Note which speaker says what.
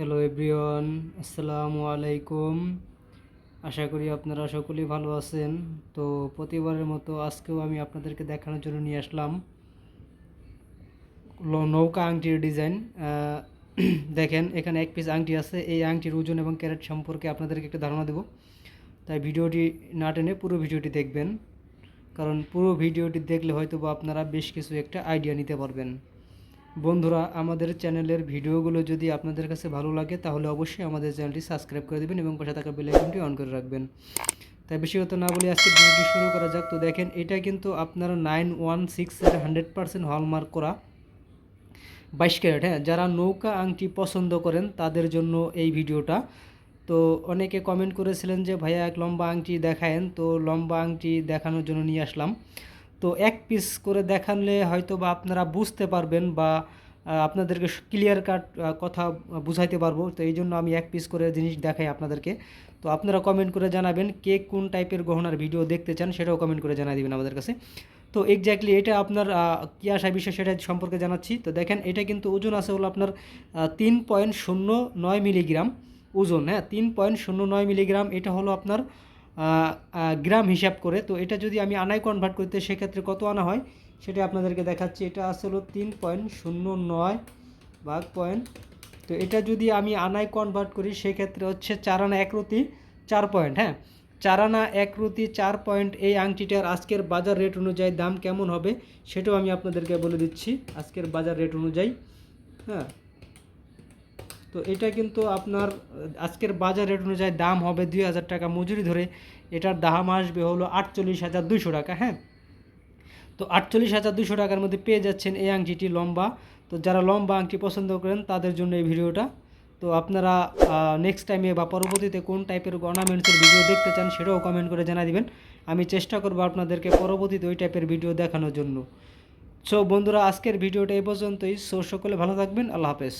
Speaker 1: Hello everyone আসসালামু আলাইকুম আশা করি আপনারা সকলেই ভালো আছেন। তো প্রতিবারের মতো আজকেও আমি আপনাদেরকে দেখানোর জন্য নিয়ে আসলাম। নৌকা আংটির ডিজাইন দেখেন, এখানে এক পিস আংটি আছে। এই আংটির ওজন এবং ক্যারেট সম্পর্কে আপনাদেরকে একটা ধারণা দেব। তাই ভিডিওটি না টেনে পুরো ভিডিওটি দেখবেন। কারণ পুরো ভিডিওটি দেখলে হয়তো বা আপনারা বেশ কিছু একটা আইডিয়া নিতে পারবেন। বন্ধুরা, আমাদের চ্যানেলের ভিডিওগুলো যদি আপনাদের কাছে ভালো লাগে, তাহলে অবশ্যই আমাদের চ্যানেলটি সাবস্ক্রাইব করে দেবেন এবং পাশে থাকা বেল আইকনটি অন করে রাখবেন। তাই বেশি কথা না বলে আজকে ভিডিওটি শুরু করা যাক। তো দেখেন, এটা কিন্তু আপনার নাইন ওয়ান সিক্সের হান্ড্রেড পার্সেন্ট হলমার্ক করা বাইশ ক্যারেট। হ্যাঁ যারা নৌকা আংটি পছন্দ করেন, তাদের জন্য এই ভিডিওটা। তো অনেকে কমেন্ট করেছিলেন যে, ভাইয়া, এক লম্বা আংটি দেখায়েন। তো লম্বা আংটি দেখানোর জন্য নিয়ে আসলাম। তো এক পিস করে দেখালে হয়তো বা আপনারা বুঝতে পারবেন বা আপনাদেরকে ক্লিয়ার কাট কথা বুঝাইতে পারব। তো এই জন্য আমি এক পিস করে জিনিস দেখাই আপনাদেরকে। তো আপনারা কমেন্ট করে জানাবেন কে কোন টাইপের গহনার ভিডিও দেখতে চান, সেটাও কমেন্ট করে জানিয়ে দিবেন আমাদের কাছে। তো এক্স্যাক্টলি এটা আপনার কী আসা বিষয় সেটা সম্পর্কে জানাচ্ছি। তো দেখেন, এটা কিন্তু ওজন আছে হলো আপনার তিন পয়েন্ট শূন্য নয় মিলিগ্রাম ওজন হ্যাঁ? তিন পয়েন্ট শূন্য নয় মিলিগ্রাম এটা হলো আপনার গ্রাম হিসাব করে। তো এটা যদি আমি আনায় কনভার্ট করতে সেক্ষেত্রে কত আনা হয়? সেটা আপনাদেরকে দেখাচ্ছি। এটা আসলে তিন পয়েন্ট শূন্য নয় ভাগ পয়েন্ট। তো এটা যদি আমি আনায় কনভার্ট করি, সেক্ষেত্রে হচ্ছে চার আনা এক চার পয়েন্ট হ্যাঁ? চার আনা এক চার পয়েন্ট, এই আংটিটার আজকের বাজার রেট অনুযায়ী দাম কেমন হবে, সেটাও আমি আপনাদেরকে বলে দিচ্ছি। আজকের বাজার রেট অনুযায়ী হ্যাঁ? তো এটা কিন্তু আপনার, আজকের বাজার রেট অনুযায়ী দাম হবে দুই হাজার টাকা মজুরি ধরে। এটার দাম আসবে হলো আটচল্লিশ হাজার দুশো টাকা হ্যাঁ? তো আটচল্লিশ হাজার দুশো টাকার মধ্যে পেয়ে যাচ্ছেন এই আংটিটি লম্বা। তো যারা লম্বা আংটি পছন্দ করেন, তাদের জন্য এই ভিডিওটা। তো আপনারা নেক্সট টাইমে বা পরবর্তীতে কোন টাইপের অর্নামেন্টসের ভিডিও দেখতে চান সেটাও কমেন্ট করে জানা দিবেন। আমি চেষ্টা করব আপনাদেরকে পরবর্তীতে ওই টাইপের ভিডিও দেখানোর জন্য। সো বন্ধুরা, আজকের ভিডিওটা এই পর্যন্তই। সো সকলে ভালো থাকবেন। আল্লাহ হাফেজ।